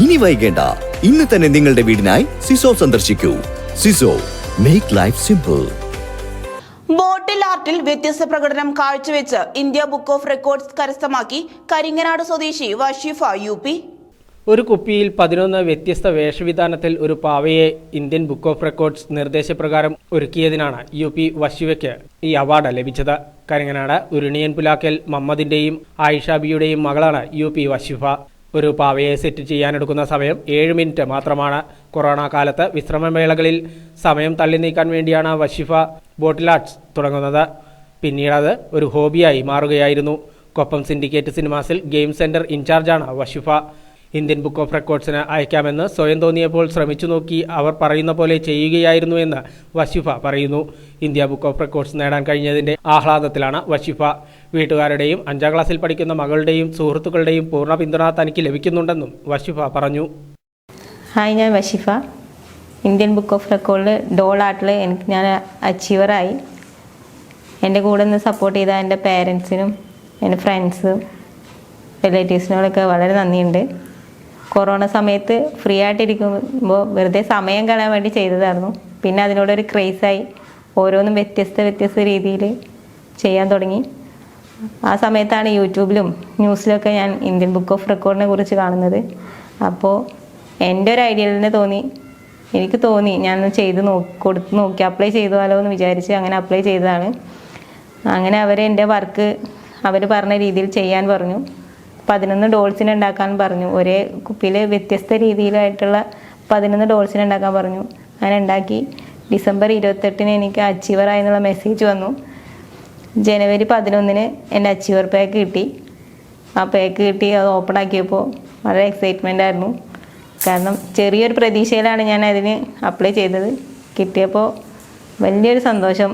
ഇനി വൈകേണ്ട. ഇന്ന് തന്നെ നിങ്ങളുടെ വീടിനായി സിസോ സന്ദർശിക്കൂ. Siso make life simple bottle ആർട്ടിൽ വ്യത്യസ്ത പ്രകടനം കാഴ്ചവെച്ച് ഇന്ത്യ ബുക്ക് ഓഫ് റെക്കോർഡ്സ് കരസ്ഥമാക്കി കരിങ്ങനാട് സ്വദേശി വഷീഫ യു പി. ഒരു കുപ്പിയിൽ പതിനൊന്ന് വ്യത്യസ്ത വേഷവിധാനത്തിൽ ഒരു പാവയെ ഇന്ത്യൻ ബുക്ക് ഓഫ് റെക്കോർഡ്സ് നിർദ്ദേശപ്രകാരം ഒരുക്കിയതിനാണ് യു പി വശിവയ്ക്ക് ഈ അവാർഡ് ലഭിച്ചത്. കരിങ്ങനാട് ഉരുണിയൻ പുലാക്കൽ മമ്മദിന്റെയും ആയിഷാബിയുടെയും മകളാണ് യു പി വശിഫ ഒരു പാവയെ സെറ്റ് ചെയ്യാനെടുക്കുന്ന സമയം ഏഴ് മിനിറ്റ് മാത്രമാണ്. കൊറോണ കാലത്ത് വിശ്രമവേളകളിൽ സമയം തള്ളി നീക്കാൻ വേണ്ടിയാണ് വശിഫ ബോട്ടിൽ ആർട്സ് തുടങ്ങുന്നത്. പിന്നീട് അത് ഒരു ഹോബിയായി മാറുകയായിരുന്നു. കൊപ്പം സിൻഡിക്കേറ്റ് സിനിമാസിൽ ഗെയിം സെന്റർ ഇൻചാർജാണ് വഷിഫ ഇന്ത്യൻ ബുക്ക് ഓഫ് റെക്കോർഡ്സിന് അയക്കാമെന്ന് സ്വയം തോന്നിയപ്പോൾ ശ്രമിച്ചു നോക്കി അവർ പറയുന്ന പോലെ ചെയ്യുകയായിരുന്നു എന്ന് വഷിഫ പറയുന്നു. ഇന്ത്യ ബുക്ക് ഓഫ് റെക്കോർഡ്സ് നേടാൻ കഴിഞ്ഞതിന്റെ ആഹ്ലാദത്തിലാണ് വശിഫ. വീട്ടുകാരുടെയും അഞ്ചാം ക്ലാസ്സിൽ പഠിക്കുന്ന മകളുടെയും സുഹൃത്തുക്കളുടെയും പൂർണ പിന്തുണ തനിക്ക് ലഭിക്കുന്നുണ്ടെന്നും വശിഫ പറഞ്ഞു. ഹായ് ഞാൻ വശിഫ. ഇന്ത്യൻ ബുക്ക് ഓഫ് റെക്കോർഡിൽ ഡോൾ ആർട്ടിൽ എനിക്ക് ഞാൻ അച്ചീവറായി. എന്റെ കൂടെ നിന്ന് സപ്പോർട്ട് ചെയ്ത എന്റെ പേരൻസിനും എന്റെ ഫ്രണ്ട്സും റിലേറ്റീവ്സിനോടൊക്കെ വളരെ നന്ദിയുണ്ട്. കൊറോണ സമയത്ത് ഫ്രീ ആയിട്ടിരിക്കുമ്പോൾ വെറുതെ സമയം കളയാൻ വേണ്ടി ചെയ്തതായിരുന്നു. പിന്നെ അതിനോടൊരു ക്രേസായി ഓരോന്നും വ്യത്യസ്ത വ്യത്യസ്ത രീതിയിൽ ചെയ്യാൻ തുടങ്ങി. ആ സമയത്താണ് യൂട്യൂബിലും ന്യൂസിലൊക്കെ ഞാൻ ഇന്ത്യൻ ബുക്ക് ഓഫ് റെക്കോർഡിനെ കുറിച്ച് കാണുന്നത്. അപ്പോൾ എന്റെ ഒരു ഐഡിയയിൽ തന്നെ തോന്നി. എനിക്ക് തോന്നി ഞാൻ ചെയ്ത് നോ കൊടുത്ത് നോക്കി. അപ്ലൈ ചെയ്താലോ എന്ന് വിചാരിച്ച് അങ്ങനെ അപ്ലൈ ചെയ്തതാണ്. അങ്ങനെ അവർ എന്റെ വർക്ക് അവർ പറഞ്ഞ രീതിയിൽ ചെയ്യാൻ പറഞ്ഞു. പതിനൊന്ന് ഡോൾസിന് ഉണ്ടാക്കാൻ പറഞ്ഞു. ഒരേ കുപ്പിയിൽ വ്യത്യസ്ത രീതിയിലായിട്ടുള്ള പതിനൊന്ന് ഡോൾസിന് ഉണ്ടാക്കാൻ പറഞ്ഞു. അങ്ങനെ ഉണ്ടാക്കി. ഡിസംബർ ഇരുപത്തെട്ടിന് എനിക്ക് അച്ചീവറായി എന്നുള്ള മെസ്സേജ് വന്നു. ജനുവരി പതിനൊന്നിന് എന്റെ അച്ചീവർ പാക്ക് കിട്ടി. ആ പാക്ക് കിട്ടി അത് ഓപ്പൺ ആക്കിയപ്പോൾ വളരെ എക്സൈറ്റ്മെന്റ് ആയിരുന്നു. കാരണം ചെറിയൊരു പ്രതീക്ഷയിലാണ് ഞാൻ അതിന് അപ്ലൈ ചെയ്തത്. കിട്ടിയപ്പോൾ വലിയൊരു സന്തോഷം.